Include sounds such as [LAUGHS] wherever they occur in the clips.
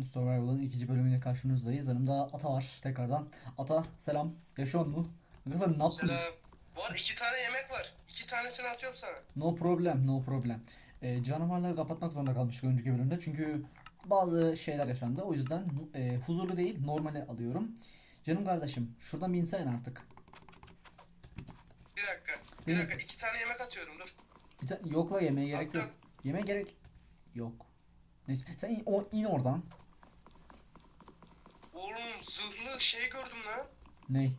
Mission Survival'ın ikinci bölümüyle karşınızdayız. Yanımda Ata var tekrardan. Ata selam. Yaşıyor mu? Arkadaşlar ne yaptın? Selam. Var iki tane yemek var. İki tanesini atıyorum sana. No problem, no problem. Ee, canavarları kapatmak zorunda kalmıştık önceki bölümde. Çünkü bazı şeyler yaşandı. O yüzden e, huzurlu değil, normale alıyorum. Canım kardeşim, şuradan bir insene artık. Bir dakika. Bir dakika. iki tane yemek atıyorum dur. Bir ta- yok la yemeğe gerek yok. Attım. Yemeğe gerek yok. Neyse sen in, o, in oradan. Oğlum zırhlı şey gördüm lan. Ney?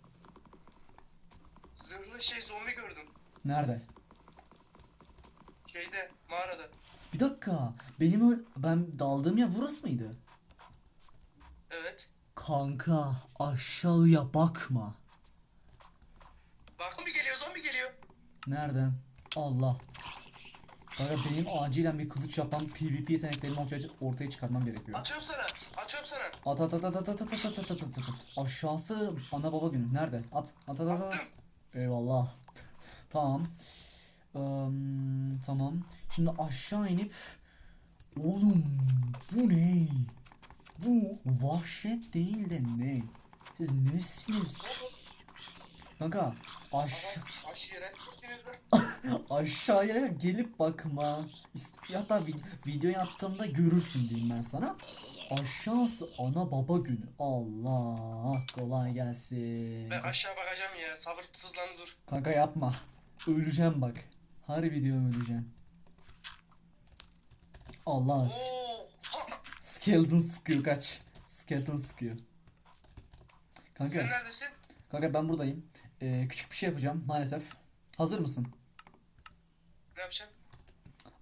Zırhlı şey zombi gördüm. Nerede? Şeyde mağarada. Bir dakika. Benim öl- ben daldığım yer burası mıydı? Evet. Kanka aşağıya bakma. Bakın bir geliyor zombi geliyor. Nereden? Allah. Kanka benim acilen bir kılıç yapan PvP yeteneklerimi ortaya, ortaya çıkarmam gerekiyor. Atıyorum sana. Atıyorum sana. At at at at at at at at at at at at. Aşağısı ana baba günü. Nerede? At at at at at. Eyvallah. tamam. Eee, tamam. Şimdi aşağı inip Oğlum bu ne? Bu vahşet değil de ne? Siz nesiniz? Kanka aşağı Aha [LAUGHS] aşağıya gelip bakma. Hatta vi- video yaptığımda görürsün diyeyim ben sana. Aşağısı ana baba günü. Allah kolay gelsin. Ben aşağı bakacağım ya. Sabırsızlan dur. Kanka yapma. Öleceğim bak. Harbi diyorum öleceğim. Allah. Skeleton sıkıyor kaç. Skeleton sıkıyor. Kanka, Sen neredesin? kanka ben buradayım. Ee, küçük bir şey yapacağım maalesef. Hazır mısın? Ne yapacaksın?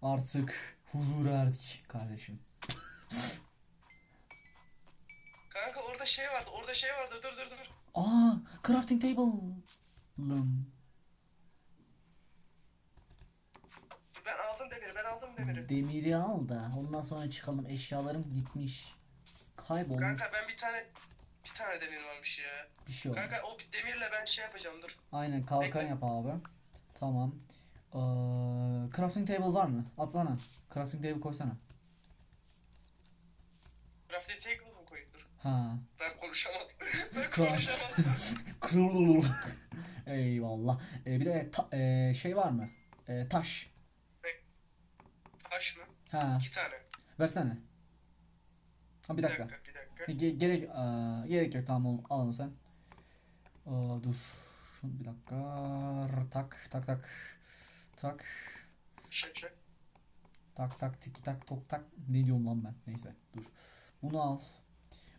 Artık huzura erdik kardeşim. Kanka orada şey vardı. Orada şey vardı. Dur dur dur. Aa, crafting table. Lım. Ben aldım demiri. Ben aldım demiri. Demiri al da ondan sonra çıkalım. Eşyalarım gitmiş. Kaybolmuş. Kanka ben bir tane bir tane demir varmış ya. Bir şey oldu. Kanka o demirle ben şey yapacağım dur. Aynen kalkan Bekle. yap abi. Tamam. Ee, crafting table var mı? Atsana. Crafting table koysana. Crafting table mı koyayım dur. Ha. Ben konuşamadım. [LAUGHS] ben konuşamadım. [LAUGHS] Eyvallah. Ee, bir de ee, şey var mı? Ee, taş. Taş mı? Ha. İki tane. Versene. Ha bir Bir dakika. dakika bir dakika. Ge- gerek aa, gerek yok tamam oğlum al onu sen. Aa, dur. Şunu bir dakika. Tak tak tak. Tak. Tak tak tiki tak tok tak. Ne diyorum lan ben? Neyse dur. Bunu al.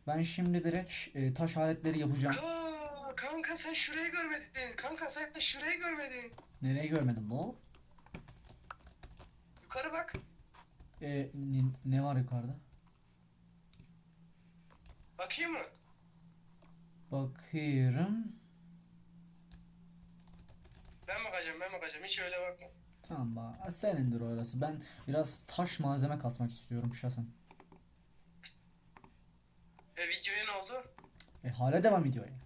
Ben şimdi direkt e, taş aletleri yapacağım. Aa, kanka sen şurayı görmedin. Kanka sen şurayı görmedin. Nereye görmedim lo? Yukarı bak. E, ne, ne var yukarıda? Bakayım mı? Bakıyorum. Ben bakacağım ben bakacağım. Hiç öyle bakma. Tamam bak. Senindir orası. Ben biraz taş malzeme kasmak istiyorum şahsen. E videoya ne oldu? E hala devam ediyor ya.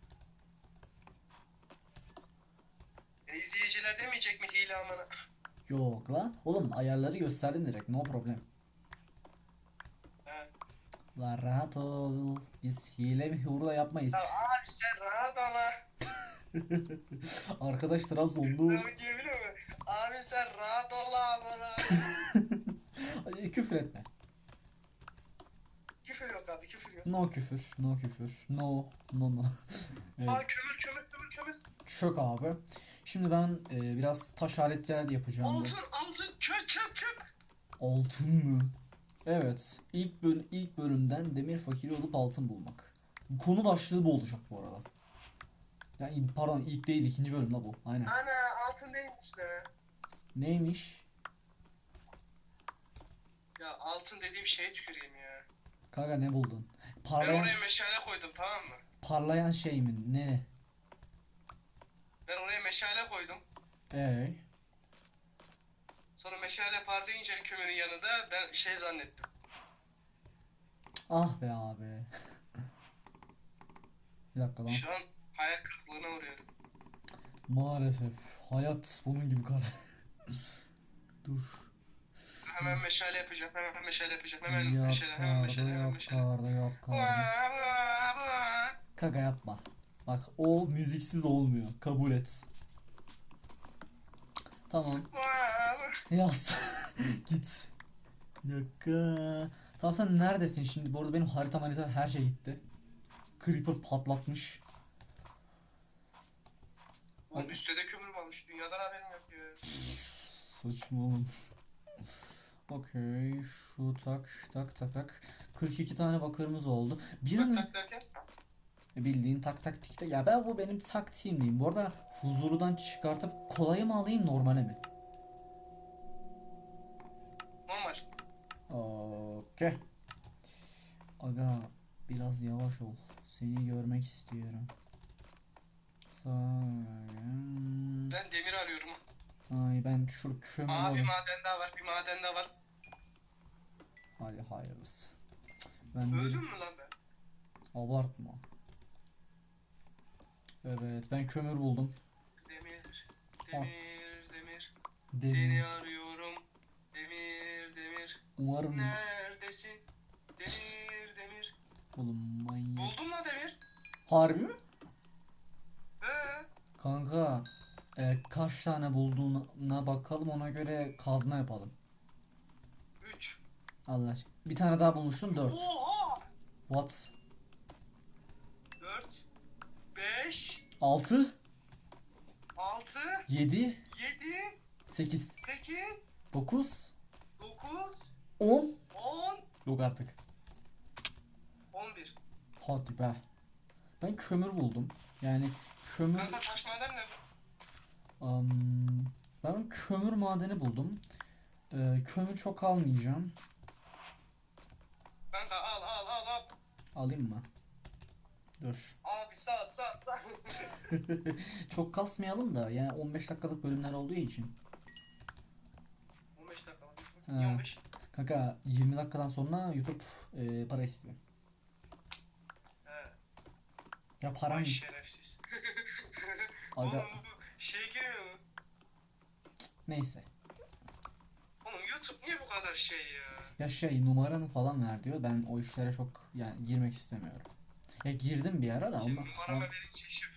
E, izleyiciler demeyecek mi hile amına? Yok la. Oğlum ayarları gösterdin direkt. No problem. Ha. La rahat ol. Biz hile mi hurda yapmayız. Ya abi sen rahat ol ha. [LAUGHS] Arkadaş Trabzonlu. Abi sen rahat ol. [LAUGHS] Ay, küfür etme. küfür yok abi küfür yok. No küfür. No küfür. No. No no. [LAUGHS] evet. Aa kömür kömür kömür kömür. Çök abi. Şimdi ben e, biraz taş aletler yapacağım. Altın altın kök kök kök. Altın mı? Evet. İlk böl ilk bölümden demir fakiri olup altın bulmak. Konu başlığı bu olacak bu arada. Yani pardon ilk değil ikinci bölüm la bu. Aynen. Ana altın değilmiş be. Neymiş? Ya altın dediğim şeye tüküreyim ya. Kanka ne buldun? Ben Parlayan oraya meşale koydum tamam mı? parlayan şey mi? Ne? Ben oraya meşale koydum. Ee, Sonra meşale parlayınca kömürün yanında ben şey zannettim. ah be abi. [LAUGHS] Bir dakika lan. Şu an hayal kırıklığına uğruyorum. Maalesef hayat bunun gibi kar. Dur. hemen meşale yapacağım. Hemen meşale yapacağım. Hemen meşale, hemen meşale, hemen meşale. yakardı. Vaa, vaa, vaa. Kaka yapma. Bak o müziksiz olmuyor. Kabul et. Tamam. Yaz. [LAUGHS] Git. Yaka. Tamam sen neredesin şimdi? Bu arada benim harita harita her şey gitti. Creeper patlatmış. Oğlum üstte de kömür varmış. Dünyadan haberim yok ya. Saçma oğlum. Okey. Şu tak tak tak tak. 42 tane bakırımız oldu. Birinin Tak derken? bildiğin tak tak tik tak. Ya ben bu benim taktiğim diyeyim. Bu arada huzurudan çıkartıp kolayı mı alayım normale mi? Normal. Okey. Aga biraz yavaş ol. Seni görmek istiyorum. Ben demir arıyorum. Ay ben şu kömür Aa bir alayım. maden daha var. Bir maden daha var. Hadi hayırlısı. Ben Öldün bir mü lan ben? abartma. Evet ben kömür buldum. Demir. Demir. Demir. Demir. Seni arıyorum. Demir. Demir. Umarım Neredesin? Demir. Demir. oğlum manyak. Buldun mu demir? Harbi mi? Kanka e, kaç tane bulduğuna bakalım ona göre kazma yapalım. 3. Allah aşkına. Bir tane daha bulmuştum 4. Oha! What? 4. 5. 6 6. 7 7. 8 8. 9 9. 10 10. Yok artık. 11. Hadi be. Ben kömür buldum. Yani kömür Kanka taş maden ne? Am, ben kömür madeni buldum. Ee, kömür çok almayacağım. Kanka al al al al. Alayım mı? Dur. Abi sağ sağ sağ. [LAUGHS] Çok kasmayalım da yani 15 dakikalık bölümler olduğu için. 15 dakika. Ha. Niye 15? Kanka 20 dakikadan sonra YouTube e, para istiyor. He. Ya param Ay Oğlum Aga bu şey giriyor mu? neyse. Oğlum YouTube niye bu kadar şey ya? Ya şey numaranı falan ver diyor. Ben o işlere çok yani girmek istemiyorum. Ya girdim bir ara da Şimdi ondan, numarama verince şif.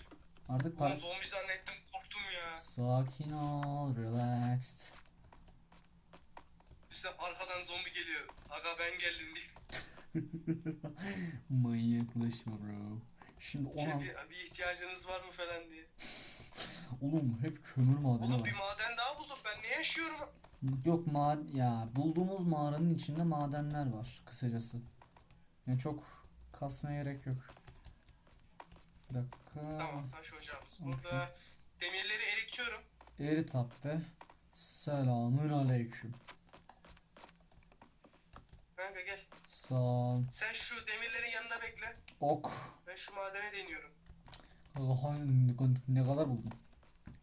artık para Oğlum zombi zannettim korktum ya. Sakin ol, relaxed. İşte arkadan zombi geliyor. Aga ben geldim diye. [LAUGHS] Manyaklaşma bro. Şimdi Şey, 16 bir, bir ihtiyacınız var mı falan. Oğlum hep kömür madeni Oğlum bir var. maden daha buldum. Ben ne yaşıyorum? Yok ma ya bulduğumuz mağaranın içinde madenler var kısacası. Yani çok kasmaya gerek yok. Bir dakika. Tamam taş ocağımız. Burada demirleri eritiyorum. Erit abi. Selamün aleyküm. Kanka gel. Sağ Sen şu demirlerin yanında bekle. ok. Ben şu madene deniyorum. Aha, ne, ne kadar buldun?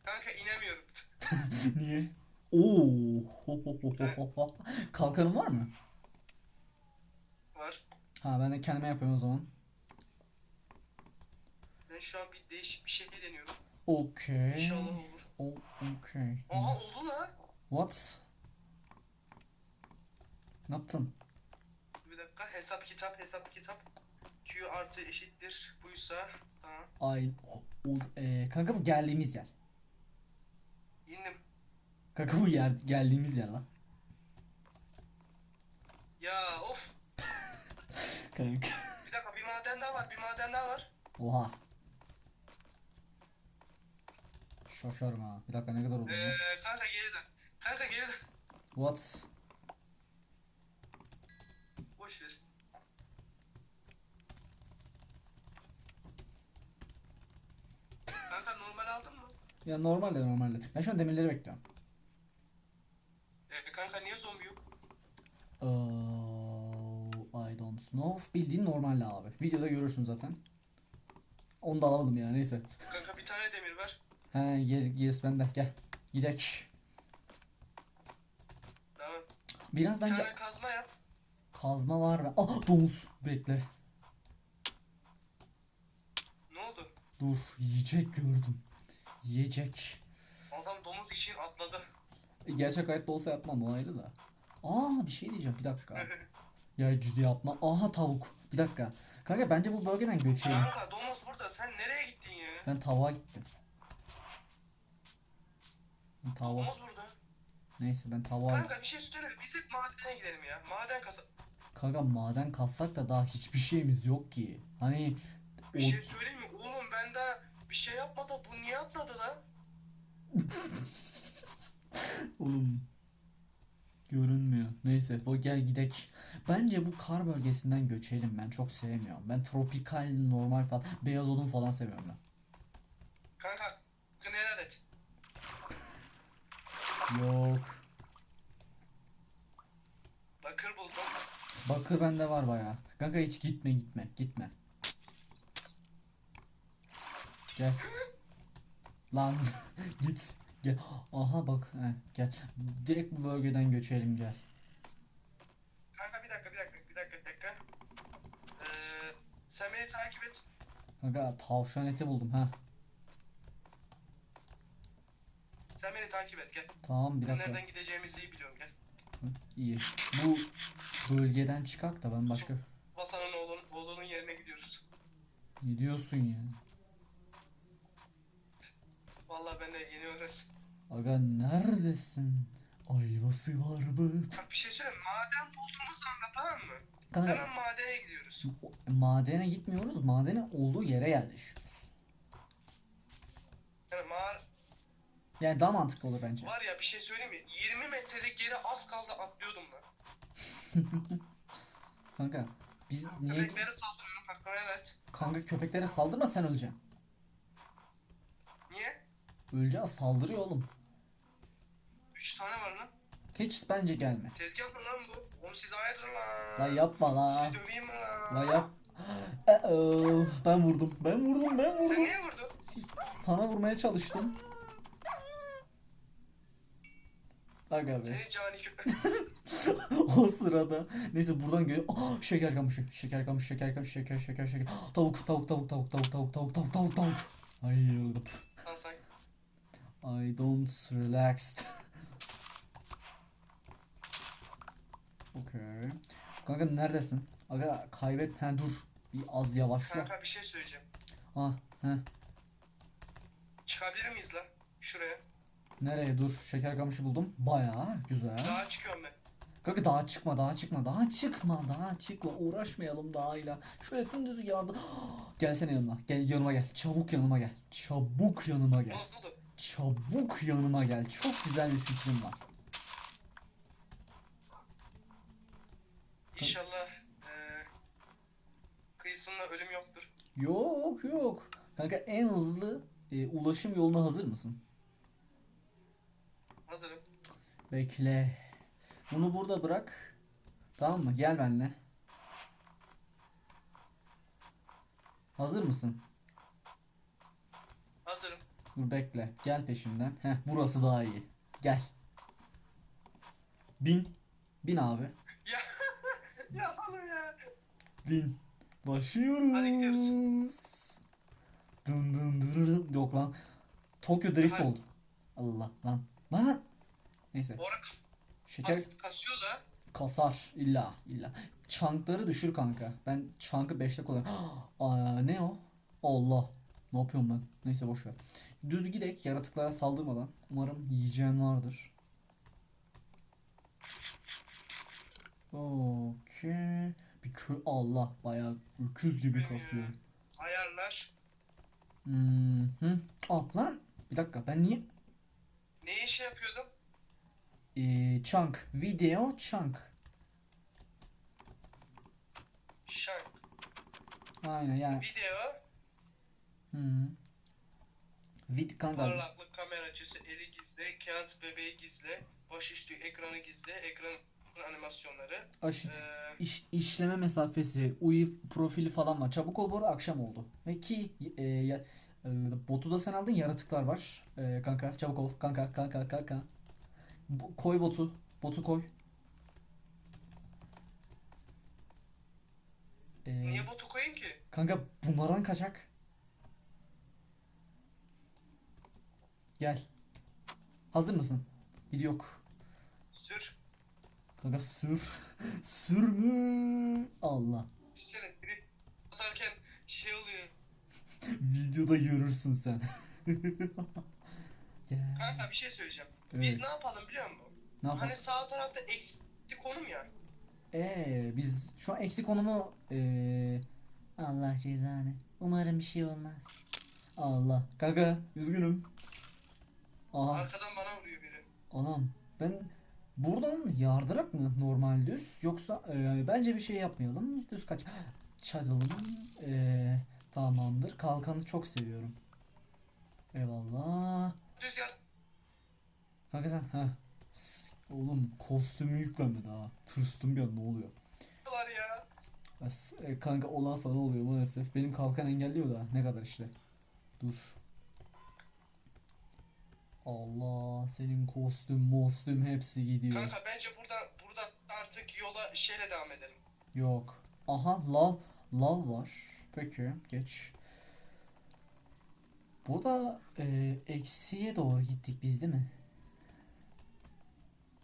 Kanka inemiyorum. [LAUGHS] Niye? Oo. [LAUGHS] Kalkanın var mı? Var. Ha ben de kendime yapıyorum o zaman. Ben şu an bir değişik bir şey deniyorum. Okay. İnşallah olur. O okay. Aha oldu lan. What? Ne yaptın? Bir dakika hesap kitap hesap kitap. Q artı eşittir buysa. Tamam. Ay o, o- e, kanka bu geldiğimiz yer. İndim. Kanka bu yer geldiğimiz yer lan. Ya of. [LAUGHS] Kanka. Bir dakika bir maden daha var bir maden daha var. Oha. Şaşarım ha. Bir dakika ne kadar oldu? Ee, kanka geriden. Kanka geriden. What? Boş ver. Kanka normal aldın mı? Ya normalde normalde. Ben şu an demirleri bekliyorum. Ee, kanka niye zombi yok? Oh, I don't know. Bildiğin normalde abi. Videoda görürsün zaten. Onu da alalım ya neyse. Kanka bir tane demir var. He gel yes bende gel. Gidek. Tamam. Biraz Bir bence tane kazma yap. kazma var ve ah domuz bekle. Ne oldu? Dur yiyecek gördüm. Yiyecek. Adam domuz için atladı. Gerçek hayatta olsa yapmam o ayrı da. Aa bir şey diyeceğim bir dakika. Ya ciddi yapma. Aha tavuk. Bir dakika. Kanka bence bu bölgeden göçelim. Kanka domuz burada. Sen nereye gittin ya? Ben tavuğa gittim. Ben Tavuğa. Domuz burada. Neyse ben tavuğa. Kanka bir şey söyle. Biz hep madene gidelim ya. Maden kasa... Kanka maden kazsak da daha hiçbir şeyimiz yok ki. Hani o... Bir şey söyleyeyim mi? Oğlum ben daha bir şey yapmadım. Bu niye atladı lan? Oğlum. Görünmüyor. Neyse o gel gidek. Bence bu kar bölgesinden göçelim ben çok sevmiyorum. Ben tropikal normal falan beyaz odun falan seviyorum ben. Kanka hakkını helal et. Yok. Bakır buldum. Bakır bende var bayağı. Kanka hiç gitme gitme gitme. Gel. Lan [LAUGHS] git. Gel. Aha bak. He, gel. Direkt bu bölgeden göçelim gel. Kanka bir dakika bir dakika bir dakika bir dakika. Ee, sen beni takip et. Kanka tavşan eti buldum ha. Sen beni takip et gel. Tamam bir dakika. nereden gideceğimizi iyi biliyorum gel. İyi. Bu bölgeden çıkak da ben başka. Vasan'ın oğlunun, oğlunun yerine gidiyoruz. Ne diyorsun ya? Ben de yeni öğrendim. Aga neredesin? Ayvası var mı? Bak bir şey söyleyeyim. Maden bulduğumuz anda tamam mı? Kanka Hemen madene gidiyoruz. madene gitmiyoruz. Madene olduğu yere yerleşiyoruz. Yani mağara Yani daha mantıklı olur bence. var ya bir şey söyleyeyim mi? 20 metrelik yere az kaldı atlıyordum lan. [LAUGHS] Kanka biz niye Köpeklere saldırıyorum hakkını helal et. kanka köpeklere saldırma sen öleceksin. Öleceğiz saldırıyor oğlum. 3 tane var lan. Hiç bence gelme. Tezgah mı lan bu? Onu siz ayırın lan. La yapma la. Sizi döveyim mi lan? La yap. Uh-oh. Ben vurdum. Ben vurdum. Ben Sen vurdum. niye vurdun? Sana vurmaya çalıştım. Aga be. Seni cani köpek. [LAUGHS] o sırada. Neyse buradan geliyor. Ah, şeker kamışı. Şeker kamışı. Şeker kamışı. Şeker şeker şeker. Tavuk tavuk tavuk tavuk tavuk tavuk tavuk tavuk tavuk tavuk. Ay öldüm. I don't relaxed. okay. Kanka neredesin? Aga kaybet. Ha dur. Bir az yavaşla. Kanka bir şey söyleyeceğim. Ha, he. Çıkabilir miyiz lan? Şuraya. Nereye dur? Şeker kamışı buldum. Bayağı güzel. Daha çıkıyorum ben. Kanka daha çıkma, daha çıkma, daha çıkma, daha çıkma. Uğraşmayalım dağıyla. Şöyle dümdüz yardım. [GASPS] Gelsene yanıma. Gel yanıma gel. Çabuk yanıma gel. Çabuk yanıma gel. oldu? Çabuk yanıma gel. Çok güzel bir fikrim var. İnşallah eee kıyısında ölüm yoktur. Yok yok. Kanka en hızlı e, ulaşım yoluna hazır mısın? Hazırım. Bekle. Bunu burada bırak. Tamam mı? Gel benimle. Hazır mısın? Dur bekle. Gel peşimden. Heh burası daha iyi. Gel. Bin. Bin abi. Ya [LAUGHS] yapalım ya. Bin. Başlıyoruz. Gidiyoruz. Dın dın dırırın. Yok lan. Tokyo Drift oldu. Allah lan. Lan. Neyse. Şeker kas, kasıyor da. kasar. illa illa. Çankları düşür kanka. Ben çankı 5'te kullanıyorum. [GASPS] Aa, ne o? Allah. Ne yapıyorum ben? Neyse boş ver. Düz gidek yaratıklara saldırmadan. Umarım yiyeceğim vardır. Okey. Bir kö Allah bayağı öküz gibi kasıyor. Ayarlar. Hmm, hı. Al lan. Bir dakika ben niye? Ne işe yapıyordum? Ee, chunk. Video chunk. Şark. Aynen yani. Video. Hı. Vid kanka. Parlaklık kamera açısı. Eli gizle. Kağıt bebeği gizle. Başüstü ekranı gizle. Ekran animasyonları. Aşı, Eee iş, işleme mesafesi, UI profili falan var. Çabuk ol bu arada akşam oldu. Ve ki e, ya, e, botu da sen aldın yaratıklar var. E, kanka çabuk ol. Kanka kanka kanka. Bu- koy botu. Botu koy. E, niye botu koyayım ki? kanka bunlardan kaçak. Gel. Hazır mısın? Gidiyor. Sür. Kanka sür. [LAUGHS] Sürmü. Allah. Düşünsene drift atarken şey oluyor. [LAUGHS] Videoda görürsün sen. [LAUGHS] Gel. Kanka bir şey söyleyeceğim. Evet. Biz ne yapalım biliyor musun? Ne yapalım? Hani sağ tarafta eksi konum ya. Ee, biz şu an eksik konumu ee, Allah cezanı. Umarım bir şey olmaz. Allah. Kanka üzgünüm. Aha. Arkadan bana vuruyor biri. Anam. Ben buradan yardırak mı normal düz yoksa ee, bence bir şey yapmayalım. Düz kaç. Çazalım ee, tamamdır. Kalkanı çok seviyorum. Eyvallah. Düz yat. kanka sen ha. Oğlum kostümü yüklenme daha tırstım bir an ne oluyor? Ya. As- e, kanka olan sana oluyor maalesef. Benim kalkan engelliyor da ne kadar işte. Dur Allah senin kostüm mostüm hepsi gidiyor Kanka bence burada burada artık yola şeyle devam edelim. Yok. Aha lav lav var. Peki geç. Bu da e, eksiye doğru gittik biz değil mi?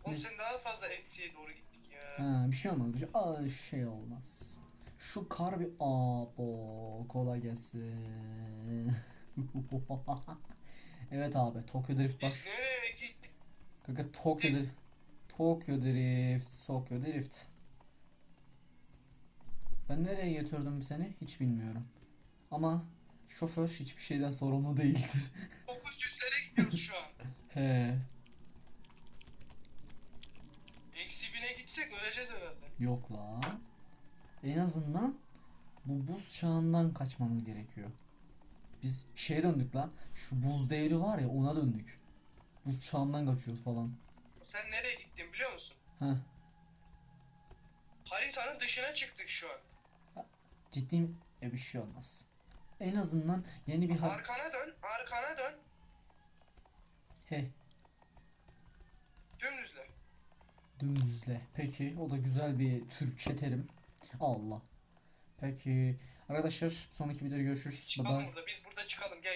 Oğlum sen daha fazla eksiye doğru gittik ya. Ha bir şey olmaz. Aa şey olmaz. Şu kar bir abo kolay gelsin. [LAUGHS] evet abi Tokyo Drift var. Biz nereye gittik? Kanka Tokyo Drift. Tokyo Drift. Tokyo Drift. Ben nereye götürdüm seni hiç bilmiyorum. Ama şoför hiçbir şeyden sorumlu değildir. [LAUGHS] 900'lere gidiyoruz şu an. [LAUGHS] He. Eksi 1000'e gitsek öleceğiz herhalde. Yok la. En azından bu buz çağından kaçmamız gerekiyor. Biz şeye döndük la. Şu buz devri var ya ona döndük. Buz çağından kaçıyoruz falan. Sen nereye gittin biliyor musun? Heh. Haritanın dışına çıktık şu an. Ciddiyim. E bir şey olmaz. En azından yeni bir har- Arkana dön, arkana dön. He. Dümdüzle. Dümdüzle. Peki o da güzel bir Türkçe terim. Allah. Peki arkadaşlar sonraki videoda görüşürüz. Çıkalım bye. burada. Biz burada çıkalım. Gel.